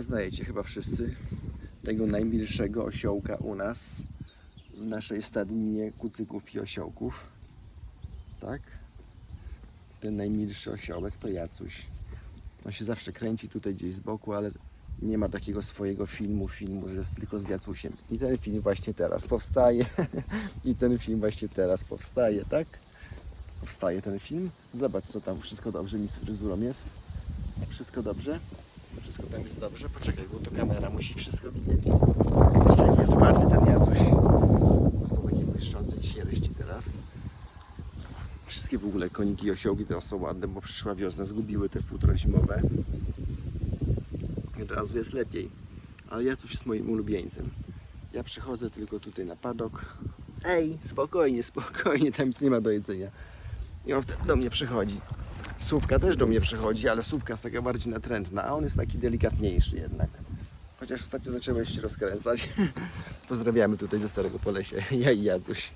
poznajecie chyba wszyscy tego najmilszego osiołka u nas w naszej stadninie kucyków i osiołków. Tak? Ten najmilszy osiołek to Jacuś. On się zawsze kręci tutaj gdzieś z boku, ale nie ma takiego swojego filmu, filmu, że jest tylko z Jacusiem. I ten film właśnie teraz powstaje. I ten film właśnie teraz powstaje, tak? Powstaje ten film. Zobacz, co tam wszystko dobrze mi z fryzurą jest. Wszystko dobrze? Wszystko tam jest dobrze? Poczekaj, bo to kamera musi wszystko widzieć. Jeszcze jak jest ładny ten Jacuś. Dostał takiej błyszczącej sierści teraz. Wszystkie w ogóle koniki i osiołki teraz są ładne, bo przyszła wiosna, zgubiły te futro zimowe. I od razu jest lepiej. Ale Jacuś jest moim ulubieńcem. Ja przychodzę tylko tutaj na padok. Ej, spokojnie, spokojnie, tam nic nie ma do jedzenia. I on wtedy do mnie przychodzi. Słówka też do mnie przychodzi, ale słówka jest taka bardziej natrętna, a on jest taki delikatniejszy jednak. Chociaż ostatnio zacząłeś się rozkręcać. Pozdrawiamy tutaj ze Starego Polesia, ja i Jacuś.